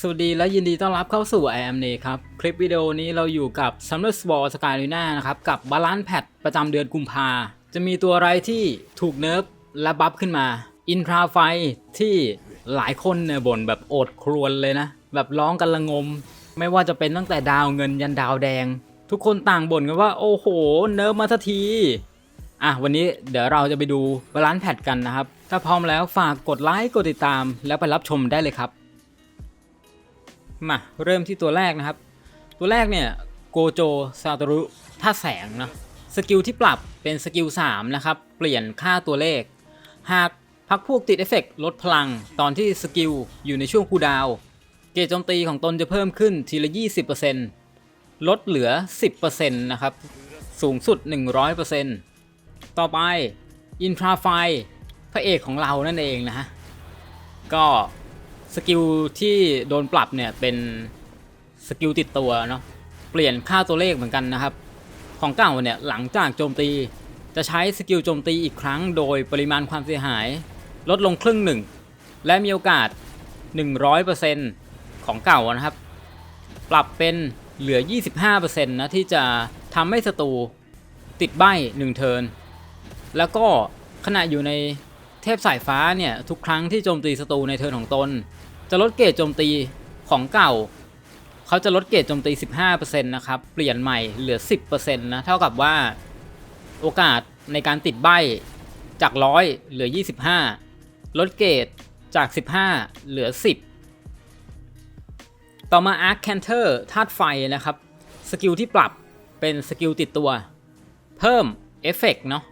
สวัสดีและยินดีต้อนรับเข้าสู่ i am n ครับ คลิปวิดีโอนี้เราอยู่กับ Summer Sword Sky Luna นะครับ กับบาลานซ์แพทประจำเดือนกุมภาจะมีตัวอะไรที่ถูกเนิร์ฟและบัฟขึ้นมา อินทราไฟที่หลายคนเนี่ยบ่นแบบโอดครวญเลยนะ แบบร้องกันละงม ไม่ว่าจะเป็นตั้งแต่ดาวเงินยันดาวแดง ทุกคนต่างบ่นกันว่า โอ้โห เนิร์ฟมาสักทีอะวันนี้เดี๋ยวเราจะไปดูบาลานซ์แพทกันนะครับ ถ้าพร้อมแล้วฝากกดไลค์กดติดตามแล้วไปรับชมได้เลยครับ มาเริ่มที่ตัวแรกนะครับ ตัวแรกเนี่ยโกโจซาตรุท่าแสงนะสกิลที่ปรับเป็นสกิล3นะครับเปลี่ยนค่าตัวเลข หากพักพวกติดเอฟเฟกลดพลังตอนที่สกิลอยู่ในช่วงคูดาวเกจโจมตีของตนจะเพิ่มขึ้นทีละ 20%ลดเหลือ 10%นะครับ สูงสุด 100%ต่อไปอินทราไฟพระเอกของเรานั่นเองนะฮะก็ สกิลที่โดนปรับเนี่ยเป็นสกิลติดตัวเนาะเปลี่ยนค่าตัวเลขเหมือนกันนะครับ ของเก่าเนี่ยหลังจากโจมตีจะใช้สกิลโจมตีอีกครั้ง โดยปริมาณความเสียหาย ลดลงครึ่งหนึ่ง และมีโอกาส 100%ของเก่านะครับ ปรับเป็นเหลือ 25%นะที่จะทำให้ศัตรูติดใบ้1เทิร์นแล้วก็ขณะอยู่ในเทพสายฟ้าเนี่ยทุกครั้งที่โจมตีศัตรูในเทิร์นของตน จะลดเกรดโจมตีของเก่า เขาจะลดเกรดโจมตี 15%นะครับ เปลี่ยนใหม่เหลือ 10%นะ เท่ากับว่าโอกาสในการติดใบจาก 100 เหลือ 25 ลดเกรดจาก 15 เหลือ 10 ต่อมา Arc Canter ธาตุไฟนะครับ สกิลที่ปรับเป็นสกิลติดตัว เพิ่มเอฟเฟกต์เนาะ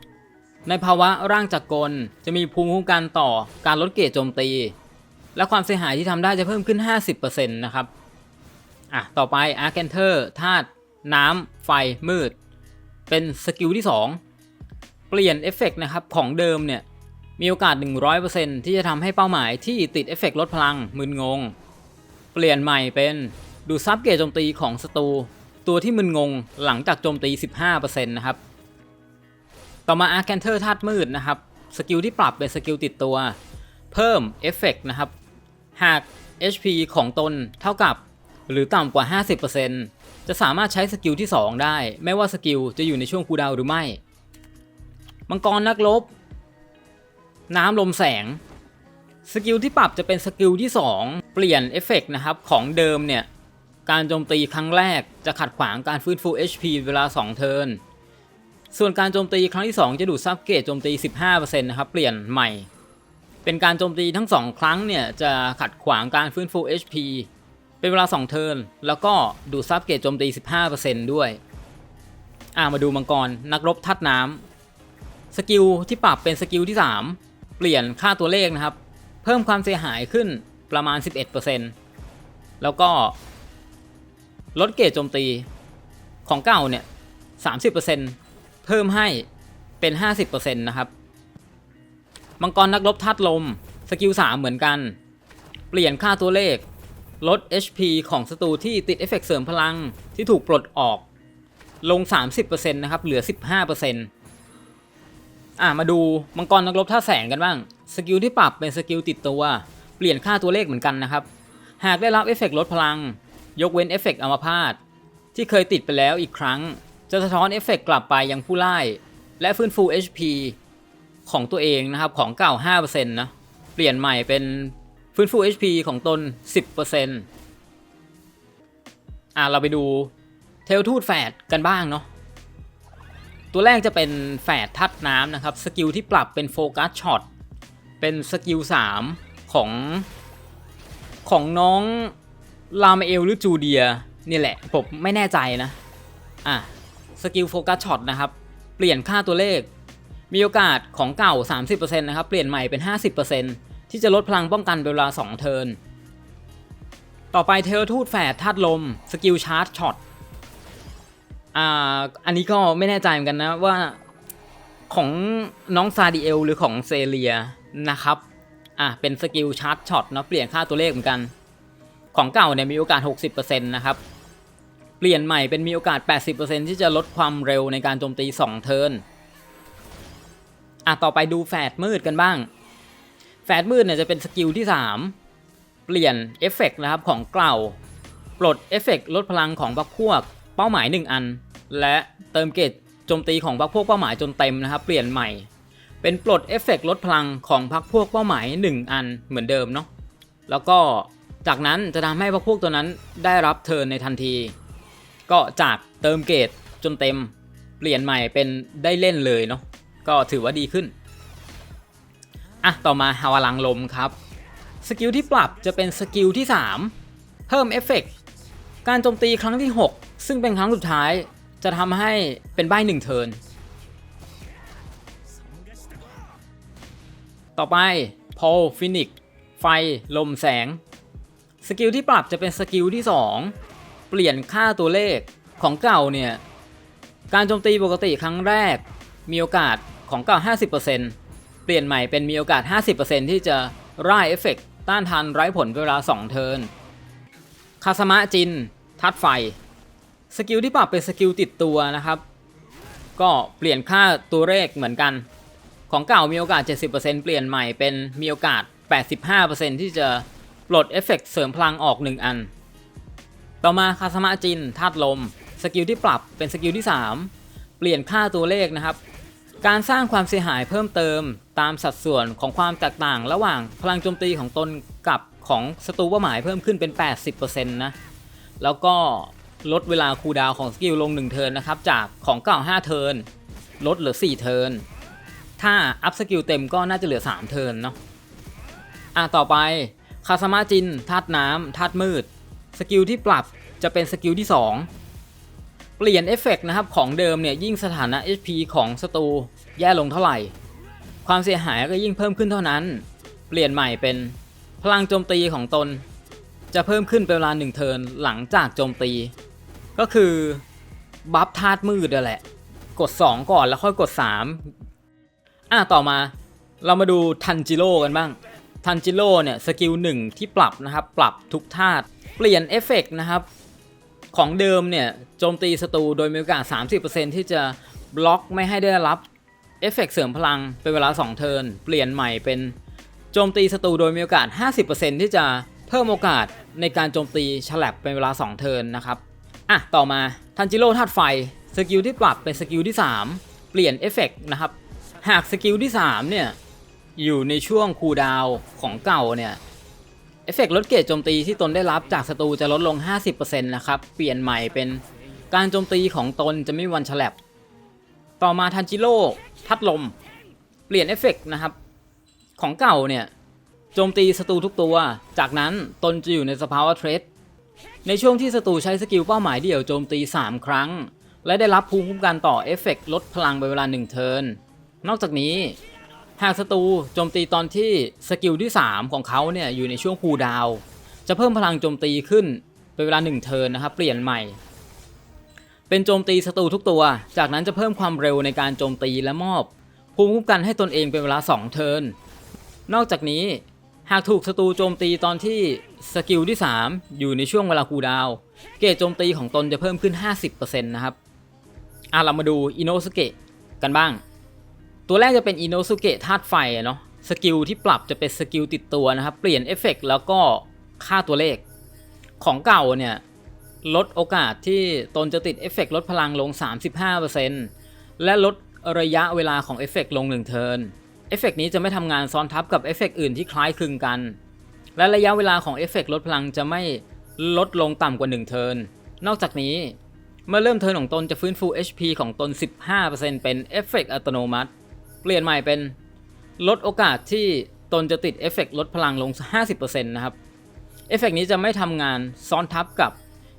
ในภาวะร่างจักรกลจะมีภูมิคุ้มกันต่อการลดเกรดโจมตี และความเสียหายที่ทำได้จะเพิ่มขึ้น 50%นะครับอะต่อไป a r c a n t e r ธาตุน้ำไฟมืด เป็นสกิลที่ 2 เปลี่ยนเอฟเฟกต์นะครับ ของเดิมเนี่ย มีโอกาส 100%ที่จะทำให้เป้าหมายที่ติดเอฟเฟกต์ลดพลังมึนงง เปลี่ยนใหม่เป็นดูซับเกรดโจมตีของศัตรูตัวที่มึนงงหลังจากโจมตี 15%นะครับ ต่อมา a r c a n t e r ธาตุมืดนะครับ สกิลที่ปรับเป็นสกิลติดตัว เพิ่มเอฟเฟกต์นะครับ หาก HP ของตนเท่ากับ หรือต่ำกว่า 50%จะสามารถใช้สกิลที่ 2 ได้ ไม่ว่าสกิลจะอยู่ในช่วงคูดาวหรือไม่ มังกรนักรบน้ำลมแสง สกิลที่ปรับจะเป็นสกิลที่ 2 เปลี่ยนเอฟเฟกต์นะครับของเดิมเนี่ย การโจมตีครั้งแรกจะขัดขวางการฟื้นฟู HP เวลา 2 เทิร์นส่วนการโจมตีครั้งที่ 2 จะดูดซับเกรดโจมตี 15%นะครับ เปลี่ยนใหม่ เป็นการโจมตีทั้ง 2 ครั้งเนี่ยจะขัดขวางการฟื้นฟู HP เป็นเวลา 2 เทิร์น แล้วก็ดูดซับเกรดโจมตี 15%ด้วย อ่ามาดูมังกร นักรบทัดน้ำสกิลที่ปรับเป็นสกิลที่ 3 เปลี่ยนค่าตัวเลขนะครับ เพิ่มความเสียหายขึ้นประมาณ 11%แล้วก็ลดเกรดโจมตีของเก่าเนี่ย 30%เพิ่มให้เป็น 50%นะครับ มังกรนักรบธาตุลม สกิล 3 เหมือนกัน เปลี่ยนค่าตัวเลข ลด HP ของศัตรูที่ติดเอฟเฟกต์เสริมพลังที่ถูกปลดออก ลง 30%นะครับ เหลือ 15%อะมาดูมังกรนักรบท่าแสงกันบ้าง สกิลที่ปรับเป็นสกิลติดตัว เปลี่ยนค่าตัวเลขเหมือนกันนะครับ หากได้รับเอฟเฟกต์ลดพลัง ยกเว้นเอฟเฟกต์อัมพาตที่เคยติดไปแล้วอีกครั้ง จะสะท้อนเอฟเฟกต์กลับไปยังผู้ไล่และฟื้นฟู HP ของตัวเองนะครับของเก่า5%นะเปลี่ยนใหม่เป็นฟื้นฟู HP ของตน 10%อะเราไปดูเทลทูดแฝดกันบ้างเนาะตัวแรกจะเป็นแฝดทัดน้ำนะครับ สกิลที่ปรับเป็นโฟกัสช็อต เป็นสกิล 3 ของ ของน้องลามเอลหรือจูเดียนี่แหละ ผมไม่แน่ใจนะ อะ สกิลโฟกัสช็อตนะครับ เปลี่ยนค่าตัวเลข มีโอกาสของเก่า 30%นะครับ เปลี่ยนใหม่เป็น 50%ที่จะลดพลังป้องกันเวลา 2 เทิร์น ต่อไปเทลทูตแฝดธาตุลม สกิลชาร์จช็อต อ่า อันนี้ก็ไม่แน่ใจเหมือนกันนะว่าของน้องซาดิเอลหรือของเซเลียนะครับ อะเป็นสกิลชาร์จช็อตเนาะเปลี่ยนค่าตัวเลขเหมือนกัน ของเก่าเนี่ยมีโอกาส 60%นะครับเปลี่ยนใหม่เป็นมีโอกาส 80%ที่จะลดความเร็วในการโจมตี 2 เทิร์น อะต่อไปดูแฝดมืดกันบ้างแฝดมืดเนี่ยจะเป็นสกิลที่เปลี่ยนเอฟเฟกต์นะครับของเก่าปลดเอฟเฟกต์ลดพลังของพรรคพวก เป้าหมาย 1 อัน และเติมเกรดโจมตีของพรรคพวกเป้าหมายจนเต็มนะครับ เปลี่ยนใหม่ เป็นปลดเอฟเฟกต์ลดพลังของพรรคพวกเป้าหมาย 1 อันเหมือนเดิมเนาะแล้วก็จากนั้นจะทำให้พรรคพวกตัวนั้นได้รับเทิร์นในทันที ก็จากเติมเกรดจนเต็ม เปลี่ยนใหม่เป็นได้เล่นเลยเนาะ ก็ถือว่าดีขึ้น อะ ต่อมาฮาวาลังลมครับ สกิลที่ปรับจะเป็นสกิลที่ 3 เพิ่มเอฟเฟกต์การโจมตีครั้งที่ 6 ซึ่งเป็นครั้งสุดท้ายจะทำให้เป็นใบหนึ่งเทิร์นต่อไปพอลฟินิกไฟ ลมแสง สกิลที่ปรับจะเป็นสกิลที่ 2 เปลี่ยนค่าตัวเลขของเก่าเนี่ย การโจมตีปกติครั้งแรก มีโอกาส ของเก่า 50%เปลี่ยนใหม่เป็นมีโอกาส 50%ที่จะร่ายเอฟเฟกต์ต้านทานไร้ผลเวลา 2 เทิร์น คาสมะจิน ทัดไฟ สกิลที่ปรับเป็นสกิลติดตัวนะครับ ก็เปลี่ยนค่าตัวเลขเหมือนกัน ของเก่ามีโอกาส 70%เปลี่ยนใหม่เป็นมีโอกาส 85%ที่จะปลดเอฟเฟกต์เสริมพลังออก 1 อัน ต่อมาคาสมะจินธาตุลม สกิลที่ปรับเป็นสกิลที่ 3 เปลี่ยนค่าตัวเลขนะครับ การสร้างความเสียหายเพิ่มเติม ตามสัดส่วนของความแตกต่างระหว่างพลังโจมตีของตนกับของศัตรูเป้าหมายเพิ่มขึ้นเป็น 80%นะแล้วก็ลดเวลาคูลดาวของสกิลลง 1 เทิร์นนะครับ จากของเก่า5เทิร์นลดเหลือ 4 เทิร์นถ้าอัพสกิลเต็มก็น่าจะเหลือ 3 เทิร์นเนาะอะต่อไปคาสมาจินธาตุน้ำธาตุมืด สกิลที่ปรับจะเป็นสกิลที่ 2 เปลี่ยนเอฟเฟกต์นะครับของเดิมเนี่ยยิ่งสถานะ HP ของศัตรูแย่ลงเท่าไหร่ ความเสียหายก็ยิ่งเพิ่มขึ้นเท่านั้น เปลี่ยนใหม่เป็นพลังโจมตีของตน จะเพิ่มขึ้นเป็นเวลา1เทิร์นหลังจากโจมตี ก็คือบัฟธาตุมืดนั่นแหละ กด 2 ก่อนแล้วค่อยกด 3 อะต่อมาเรามาดูทันจิโร่กันบ้าง ทันจิโร่เนี่ยสกิลหนึ่งที่ปรับนะครับ ปรับทุกธาตุเปลี่ยนเอฟเฟกต์นะครับ ของเดิมเนี่ยโจมตีศัตรูโดยมีโอกาส 30%ที่จะบล็อกไม่ให้ได้รับเอฟเฟกต์เสริมพลังเป็นเวลา 2 เทิร์นเปลี่ยนใหม่เป็นโจมตีศัตรูโดยมีโอกาส 50%ที่จะเพิ่มโอกาสในการโจมตีฉลับเป็นเวลา 2 เทิร์นนะครับอะต่อมาทันจิโร่ธาตุไฟสกิลที่ปรับเป็นสกิลที่ 3 เปลี่ยนเอฟเฟกต์นะครับหากสกิลที่3เนี่ยอยู่ในช่วงคูลดาวของเก่าเนี่ย เอฟเฟกต์ลดเกรดโจมตีที่ตนได้รับจากศัตรูจะลดลง 50%นะครับ เปลี่ยนใหม่เป็นการโจมตีของตนจะไม่วันฉลับ ต่อมาทันจิโร่ทัดลม เปลี่ยนเอฟเฟกต์นะครับ ของเก่าเนี่ย โจมตีศัตรูทุกตัว จากนั้นตนจะอยู่ในสภาวะเทรดในช่วงที่ศัตรูใช้สกิลเป้าหมายเดี่ยวโจมตี 3 ครั้ง และได้รับภูมิคุ้มกันต่อเอฟเฟกต์ลดพลังเป็นเวลา1เทิร์นนอกจากนี้ หากศัตรูโจมตีตอนที่สกิลที่ 3 ของเขาเนี่ยอยู่ในช่วงคูลดาว จะเพิ่มพลังโจมตีขึ้นเป็นเวลา 1 เทิร์นนะครับ เปลี่ยนใหม่ เป็นโจมตีศัตรูทุกตัว จากนั้นจะเพิ่มความเร็วในการโจมตีและมอบภูมิคุ้มกันให้ตนเองเป็นเวลา 2 เทิร์น นอกจากนี้หากถูกศัตรูโจมตีตอนที่สกิลที่ 3 อยู่ในช่วงเวลาคูลดาว เกรดโจมตีของตนจะเพิ่มขึ้น 50%นะครับอะเรามาดูอินโนสเกะกันบ้าง ตัวแรกจะเป็นอินโนสุเกะธาตุไฟเนาะสกิลที่ปรับจะเป็นสกิลติดตัวนะครับ เปลี่ยนเอฟเฟกต์แล้วก็ค่าตัวเลข ของเก่าเนี่ยลดโอกาสที่ตนจะติดเอฟเฟกต์ลดพลังลง 35%และลดระยะเวลาของเอฟเฟกต์ลง1เทิร์นเอฟเฟกต์นี้จะไม่ทำงานซ้อนทับกับเอฟเฟกต์อื่นที่คล้ายคลึงกัน และระยะเวลาของเอฟเฟกต์ลดพลังจะไม่ลดลงต่ำกว่า 1 เทิร์นนอกจากนี้เมื่อเริ่มเทิร์นของตนจะฟื้นฟู HP ของตน 15%เป็นเอฟเฟกต์อัตโนมัติ เปลี่ยนใหม่เป็นลดโอกาสที่ตนจะติดเอฟเฟกต์ลดพลังลง 50%นะครับเอฟเฟกต์นี้จะไม่ทำงานซ้อนทับกับ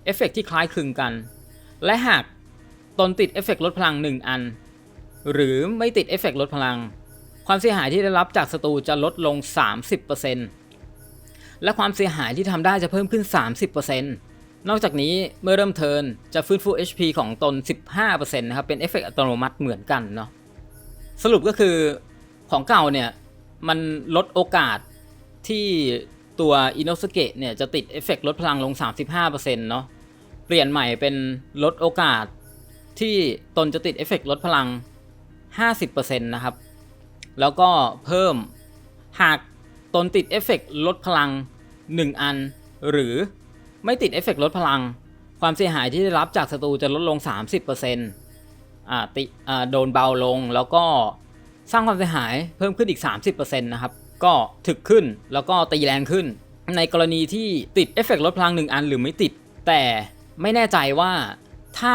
เอฟเฟกต์ที่คล้ายคลึงกัน และหากตนติดเอฟเฟกต์ลดพลัง 1 อัน หรือไม่ติดเอฟเฟกต์ลดพลัง ความเสียหายที่ได้รับจากศัตรูจะลดลง 30%และความเสียหายที่ทำได้จะเพิ่มขึ้น 30%นอกจากนี้เมื่อเริ่มเทิร์นจะฟื้นฟู HP ของตน 15%นะครับเป็นเอฟเฟกต์อัตโนมัติเหมือนกันเนาะ สรุปก็คือของเก่าเนี่ย มันลดโอกาสที่ตัวอินโนสเกะเนี่ย จะติดเอฟเฟกต์ลดพลังลง 35%เนาะเปลี่ยนใหม่เป็นลดโอกาสที่ตนจะติดเอฟเฟกต์ลดพลัง 50%นะครับ แล้วก็เพิ่มหากตนติดเอฟเฟกต์ลดพลัง 1 อัน หรือไม่ติดเอฟเฟกต์ลดพลัง ความเสียหายที่ได้รับจากศัตรูจะลดลง 30%อ่า ติโดนเบาลงแล้วก็สร้างความเสียหายเพิ่มขึ้นอีก 30%นะครับ ก็ถึกขึ้นแล้วก็ตีแรงขึ้น ในกรณีที่ติดเอฟเฟกต์ลดพลัง1อันหรือไม่ติด แต่ไม่แน่ใจว่าถ้า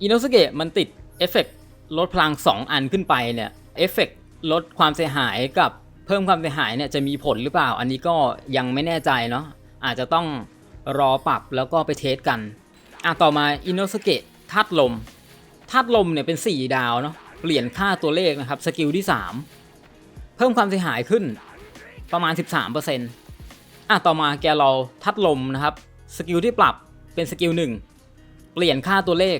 อินโนสเกะมันติดเอฟเฟกต์ลดพลัง 2 อันขึ้นไปเนี่ยเอฟเฟกต์ลดความเสียหายกับเพิ่มความเสียหายเนี่ยจะมีผลหรือเปล่า อันนี้ก็ยังไม่แน่ใจเนาะอาจจะต้องรอปรับแล้วก็ไปเทสกันอะต่อมาอินโนสเกะธาตุลม ธาตุลมเนี่ยเป็น 4 ดาวเนาะเปลี่ยนค่าตัวเลขนะครับสกิลที่ 3 เพิ่มความเสียหายขึ้นประมาณ 13%อะต่อมาแกเราธาตุลมนะครับสกิลที่ปรับเป็นสกิล1เปลี่ยนค่าตัวเลข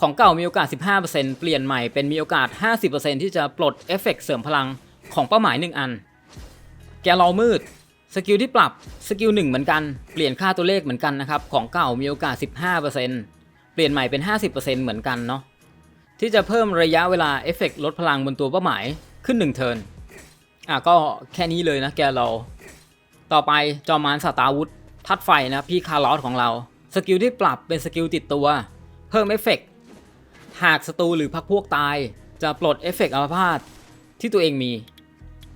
ของเก่ามีโอกาส 15%เปลี่ยนใหม่เป็นมีโอกาส 50%ที่จะปลดเอฟเฟกต์เสริมพลังของเป้าหมาย 1 อัน แกลอมืดสกิลที่ปรับสกิล1เหมือนกันเปลี่ยนค่าตัวเลขเหมือนกันนะครับของเก่ามีโอกาส 15%เปลี่ยนใหม่เป็น 50%เหมือนกันเนาะ ที่จะเพิ่มระยะเวลาเอฟเฟกต์ลดพลังบนตัวเป้าหมายขึ้น 1 เทิร์นอะก็แค่นี้เลยนะแกเรา ต่อไปจอมานสตาร์วุธทัดไฟนะพี่คาร์ลอสของเรา สกิลที่ปรับเป็นสกิลติดตัว เพิ่มเอฟเฟกต์หากศัตรูหรือพักพวกตาย จะปลดเอฟเฟกต์อัมพาตที่ตัวเองมี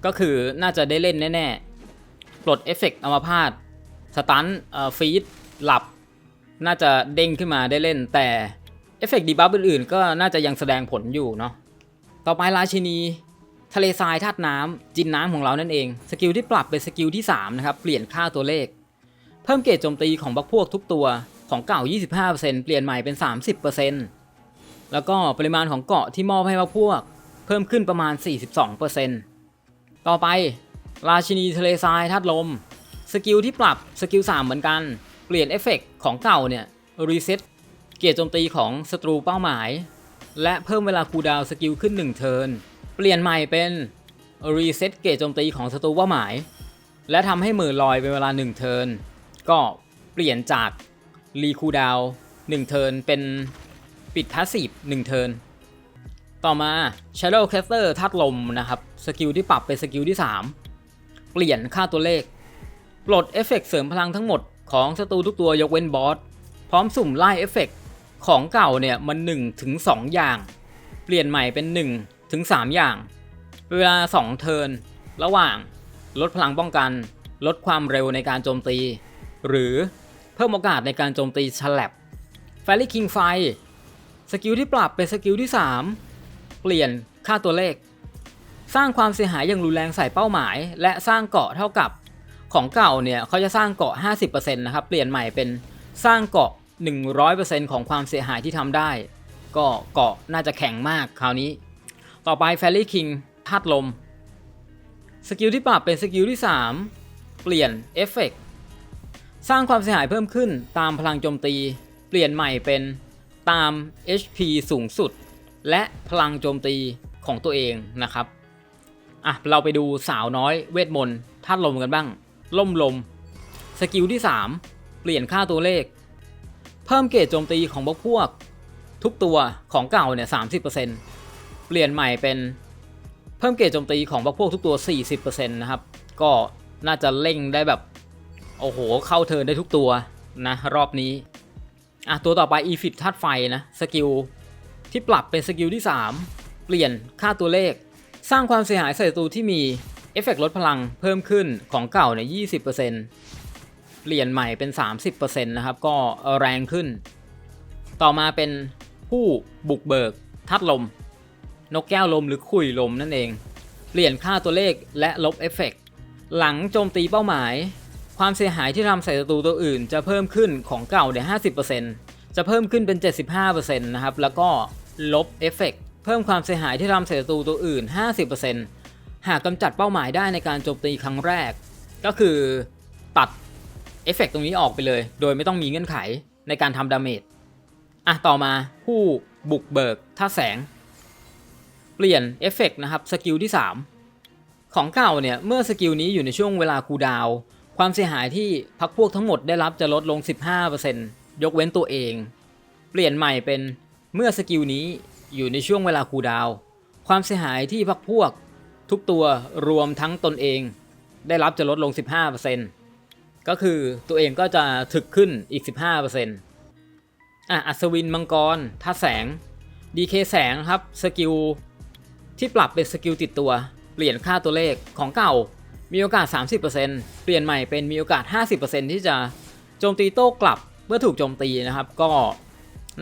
ก็คือน่าจะได้เล่นแน่ๆ ปลดเอฟเฟกต์อัมพาตสตันเอ่อฟีดหลับ น่าจะเด้งขึ้นมาได้เล่นแต่ เอฟเฟกต์ดีบัฟอื่นๆ ก็น่าจะยังแสดงผลอยู่เนาะ ต่อไปราชินี ทะเลทรายธาตุน้ำจินน้ำของเรานั่นเอง สกิลที่ปรับเป็นสกิลที่3นะครับ เปลี่ยนค่าตัวเลข เพิ่มเกรดโจมตีของบักพวกทุกตัว ของเก่า 25%เปลี่ยนใหม่เป็น 30%แล้วก็ปริมาณของเกาะที่มอบให้บักพวก เพิ่มขึ้นประมาณ 42%ต่อไป ราชินีทะเลทรายธาตุลม สกิลที่ปรับสกิล3เหมือนกัน เปลี่ยนเอฟเฟกต์ของเก่าเนี่ยรีเซ็ต เกียรติโจมตีของศัตรูเป้าหมาย และเพิ่มเวลาคูดาวสกิลขึ้น 1 เทิร์น เปลี่ยนใหม่เป็นรีเซ็ตเกียรติโจมตีของศัตรูเป้าหมาย และทำให้มือลอยเป็นเวลา 1 เทิร์น ก็เปลี่ยนจากรีคูดาวน์1เทิร์นเป็นปิดพาสซีฟ1เทิร์น ต่อมา Shadow Caster ธาตุลมนะครับสกิลที่ปรับเป็นสกิลที่ 3 เปลี่ยนค่าตัวเลข ปลดเอฟเฟกต์เสริมพลังทั้งหมดของศัตรูทุกตัวยกเว้นบอสพร้อมสุ่มไล่เอฟเฟกต์ ของเก่าเนี่ยมัน1ถึง2อย่าง เปลี่ยนใหม่เป็น1ถึง3อย่าง เวลา 2 เทิร์นระหว่าง ลดพลังป้องกัน ลดความเร็วในการโจมตี หรือเพิ่มโอกาสในการโจมตีฉลับ f a i r y King ไฟสกิลที่ปรับเป็นสกิลที่ 3 เปลี่ยนค่าตัวเลข สร้างความเสียหายอย่างรุนแรงใส่เป้าหมาย และสร้างเกาะเท่ากับของเก่าเนี่ยเขาจะสร้างเกาะ 50%นะครับ เปลี่ยนใหม่เป็นสร้างเกาะ 100%ของความเสียหายที่ทำได้ ก็เกาะน่าจะแข็งมากคราวนี้ ต่อไป f a i r y King ธาตุลม สกิลที่ปรับเป็นสกิลที่ 3 เปลี่ยนเอฟเฟกต์สร้างความเสียหายเพิ่มขึ้นตามพลังโจมตี เปลี่ยนใหม่เป็นตาม HP สูงสุด และพลังโจมตีของตัวเองนะครับอะเราไปดูสาวน้อยเวทมนต์ธาตุลมกันบ้างล่มลม สกิลที่ 3 เปลี่ยนค่าตัวเลข เพิ่มเกรดโจมตีของพวกพวก ทุกตัวของเก่าเนี่ย30%เปลี่ยนใหม่เป็นเพิ่มเกรดโจมตีของพวกพวกทุกตัว 40%นะครับ ก็น่าจะเร่งได้แบบ โอ้โห เข้าเทินได้ทุกตัวนะ รอบนี้ อะ ตัวต่อไป e f i t ธาตุไฟนะ สกิลที่ปรับเป็นสกิลที่ 3 เปลี่ยนค่าตัวเลข สร้างความเสียหายใส่ศัตรูที่มี เอฟเฟกต์ลดพลังเพิ่มขึ้นของเก่าเนี่ย20% เปลี่ยนใหม่เป็น 30%นะครับ ก็แรงขึ้น ต่อมาเป็นผู้บุกเบิกธาตุลม นกแก้วลมหรือขุยลมนั่นเอง เปลี่ยนค่าตัวเลขและลบเอฟเฟกต์หลังโจมตีเป้าหมาย ความเสียหายที่ทำใส่ศัตรูตัวอื่น จะเพิ่มขึ้นของเก่าเนี่ย50%จะเพิ่มขึ้นเป็น 75%นะครับ แล้วก็ลบเอฟเฟกต์เพิ่มความเสียหายที่ทำใส่ศัตรูตัวอื่น 50%หากกำจัดเป้าหมายได้ในการโจมตีครั้งแรก ก็คือตัด เอฟเฟกต์ตรงนี้ออกไปเลย โดยไม่ต้องมีเงื่อนไขในการทำดาเมจอะต่อมาผู้บุกเบิกท่าแสง เปลี่ยนเอฟเฟกต์นะครับสกิลที่ 3 ของเก่าเนี่ย เมื่อสกิลนี้อยู่ในช่วงเวลาคูดาว ความเสียหายที่พักพวกทั้งหมดได้รับจะลดลง 15%ยกเว้นตัวเอง เปลี่ยนใหม่เป็นเมื่อสกิลนี้อยู่ในช่วงเวลาคูดาว ความเสียหายที่พักพวกทุกตัวรวมทั้งตนเอง ได้รับจะลดลง 15% ก็คือตัวเองก็จะถึกขึ้นอีก 15%อะอัศวินมังกรท่าแสง DK แสงครับสกิลที่ปรับเป็นสกิลติดตัว เปลี่ยนค่าตัวเลขของเก่า มีโอกาส 30%เปลี่ยนใหม่เป็นมีโอกาส 50%ที่จะโจมตีโต้กลับเมื่อถูกโจมตีนะครับ ก็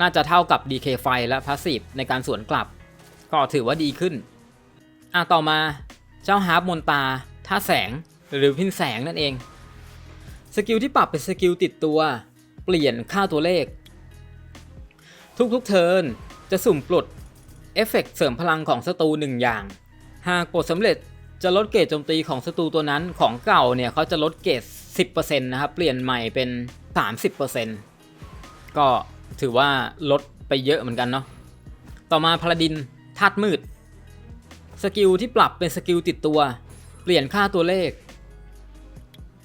น่าจะเท่ากับ DK ไฟและพาสซีฟในการสวนกลับ ก็ถือว่าดีขึ้นอะต่อมาเจ้าฮาร์ปมนตาท่าแสงหรือพินแสงนั่นเอง สกิลที่ปรับเป็นสกิลติดตัว เปลี่ยนค่าตัวเลข ทุกๆเทิร์นจะสุ่มปลดเอฟเฟกต์เสริมพลังของศัตรูหนึ่งอย่าง หากปลดสำเร็จจะลดเกรดโจมตีของศัตรูตัวนั้นของเก่าเนี่ยเขาจะลดเกรด10%นะครับ เปลี่ยนใหม่เป็น 30%ก็ถือว่าลดไปเยอะเหมือนกันเนาะต่อมาพลาดินธาตุมืด สกิลที่ปรับเป็นสกิลติดตัว เปลี่ยนค่าตัวเลข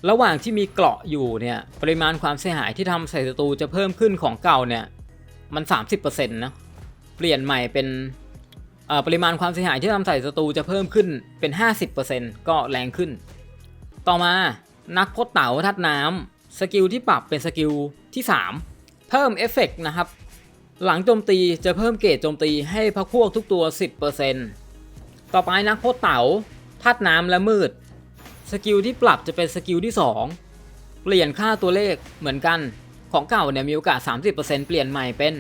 ระหว่างที่มีเกราะอยู่เนี่ยปริมาณความเสียหายที่ทำใส่ศัตรูจะเพิ่มขึ้นของเก่าเนี่ยมัน 30%นะเปลี่ยนใหม่เป็นอ่อปริมาณความเสียหายที่ทำใส่ศัตรูจะเพิ่มขึ้นเป็น 50%ก็แรงขึ้น ต่อมานักพจน์เต๋าทัดน้ำสกิลที่ปรับเป็นสกิลที่ 3 เพิ่มเอฟเฟกต์นะครับ หลังโจมตีจะเพิ่มเกรดโจมตีให้พักพวกทุกตัว 10%ต่อไปนักพจน์เต๋าทัดน้ำและมืด สกิลที่ปรับจะเป็นสกิลที่ 2 เปลี่ยนค่าตัวเลขเหมือนกันของเก่าเนี่ยมีโอกาส 30%เปลี่ยนใหม่เป็น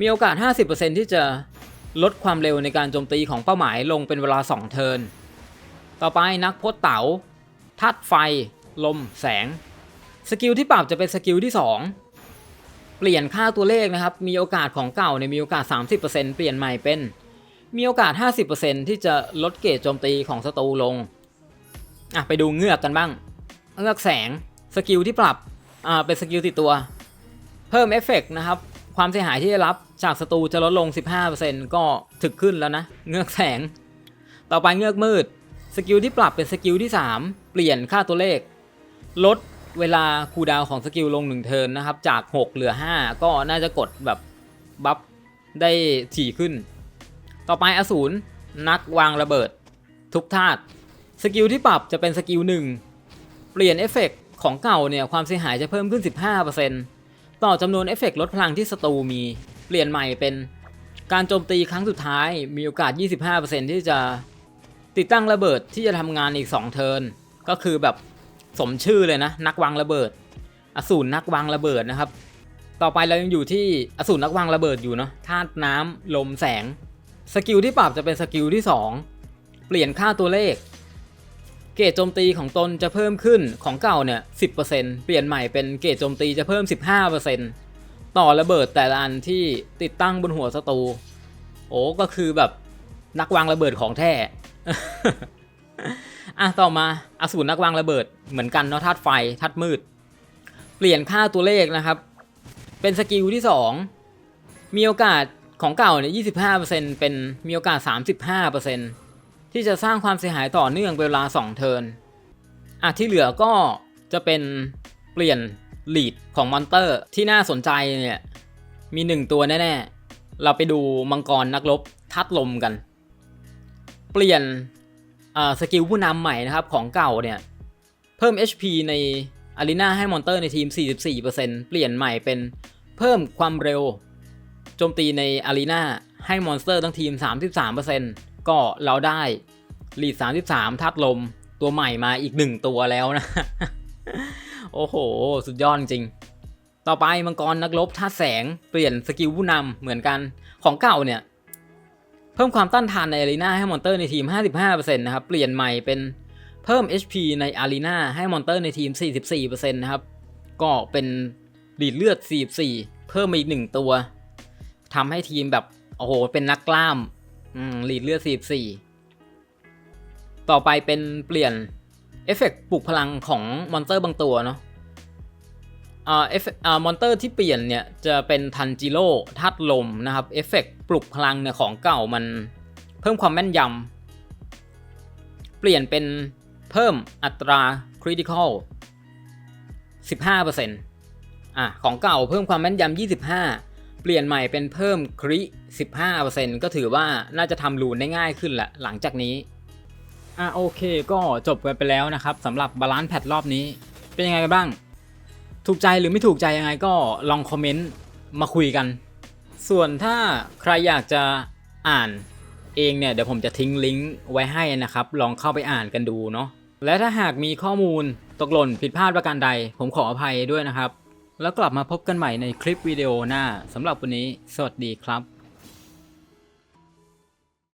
มีโอกาส 50%ที่จะลดความเร็วในการโจมตีของเป้าหมายลงเป็นเวลา 2 เทิร์น ต่อไปนักพจน์เต๋าธาตุไฟ ลม แสง สกิลที่ปรับจะเป็นสกิลที่ 2 เปลี่ยนค่าตัวเลขนะครับ มีโอกาสของเก่าเนี่ยมีโอกาส 30%เปลี่ยนใหม่เป็น มีโอกาส 50%ที่จะลดเกรดโจมตีของศัตรูลง อะไปดูเงือกกันบ้าง เงือกแสงสกิลที่ปรับอ่าเป็นสกิลติดตัว เพิ่มเอฟเฟกต์นะครับ ความเสียหายที่ได้รับจากศัตรูจะลดลง 15%ก็ถึกขึ้นแล้วนะ เงือกแสง ต่อไปเงือกมืดสกิลที่ปรับเป็นสกิลที่ 3 เปลี่ยนค่าตัวเลข ลดเวลาคูดาวของสกิลลง 1 เทิร์นนะครับ จาก 6 เหลือ 5 ก็น่าจะกดแบบบัฟได้ถี่ขึ้น ต่อไปอสูรนักวางระเบิด ทุกธาตุ สกิลที่ปรับจะเป็นสกิล1เปลี่ยนเอฟเฟกต์ของเก่าเนี่ยความเสียหายจะเพิ่มขึ้น 15%ต่อจำนวนเอฟเฟกต์ลดพลังที่ศัตรูมี เปลี่ยนใหม่เป็นการโจมตีครั้งสุดท้ายมีโอกาส 25%ที่จะติดตั้งระเบิดที่จะทำงานอีก 2 เทิร์นก็คือแบบสมชื่อเลยนะ นักวางระเบิด อสูรนักวางระเบิดนะครับ ต่อไปเรายังอยู่ที่อสูรนักวางระเบิดอยู่เนาะธาตุน้ำลมแสง สกิลที่ปรับจะเป็นสกิลที่ 2 เปลี่ยนค่าตัวเลข เกรดโจมตีของตนจะเพิ่มขึ้นของเก่าเนี่ย10%เปลี่ยนใหม่เป็นเกรดโจมตีจะเพิ่ม 15%ต่อระเบิดแต่ละอันที่ติดตั้งบนหัวศัตรูโอ้ก็คือแบบนักวางระเบิดของแท้อะต่อมาอสูรนักวางระเบิดเหมือนกันเนาะธาตุไฟธาตุมืด เปลี่ยนค่าตัวเลขนะครับ เป็นสกิลที่ 2 มีโอกาสของเก่าเนี่ย25%เป็นมีโอกาส 35% ที่จะสร้างความเสียหายต่อเนื่องเวลา 2 เทิร์นอะที่เหลือก็จะเป็นเปลี่ยนลีดของมอนเตอร์ที่น่าสนใจเนี่ยมี 1 ตัวแน่ๆ เราไปดูมังกรนักรบทัดลมกัน เปลี่ยนอ่าสกิลผู้นำใหม่นะครับของเก่าเนี่ย เพิ่ม HP ในอารีนาให้มอนเตอร์ในทีม 44%เปลี่ยนใหม่เป็นเพิ่มความเร็ว โจมตีในอารีนาให้มอนสเตอร์ทั้งทีม 33% ก็เราได้ลีด33ทัดลมตัวใหม่มาอีก1ตัวแล้วนะ โอ้โห สุดยอดจริง ต่อไปมังกรนักรบท่าแสงเปลี่ยนสกิลผู้นำเหมือนกันของเก่าเนี่ย เพิ่มความต้านทานในอารีนาให้มอนเตอร์ในทีม 55%นะครับ เปลี่ยนใหม่เป็นเพิ่ม HP ในอารีนาให้มอนเตอร์ในทีม 44%นะครับ ก็เป็นดีดเลือด 44 เพิ่มมาอีก1ตัวทำให้ทีมแบบโอ้โห เป็นนักกล้าม อืมลีดเลือด44ต่อไปเป็นเปลี่ยน เอฟเฟกต์ปลุกพลังของมอนเตอร์บางตัวเนาะอ่าเอฟอ่ามอนเตอร์ที่เปลี่ยนเนี่ยจะเป็นทันจิโร่ธาตุลมนะครับเอฟเฟกต์ปลุกพลังเนี่ยของเก่ามันเพิ่มความแม่นยำเปลี่ยนเป็นเพิ่มอัตราคริติคอล15%อะของเก่าเพิ่มความแม่นยำ25 เปลี่ยนใหม่เป็นเพิ่มคริ 15%ก็ถือว่าน่าจะทำรูนได้ง่ายขึ้นแหละหลังจากนี้ อะโอเคก็จบกันไปแล้วนะครับสำหรับบาลานซ์แพทรอบนี้ เป็นยังไงกันบ้าง ถูกใจหรือไม่ถูกใจยังไงก็ลองคอมเมนต์มาคุยกัน ส่วนถ้าใครอยากจะอ่านเองเนี่ยเดี๋ยวผมจะทิ้งลิงก์ไว้ให้นะครับ ลองเข้าไปอ่านกันดูเนาะและถ้าหากมีข้อมูลตกหล่นผิดพลาดประการใด ผมขออภัยด้วยนะครับ แล้วกลับมาพบกันใหม่ในคลิปวิดีโอหน้าสำหรับวันนี้ สวัสดีครับ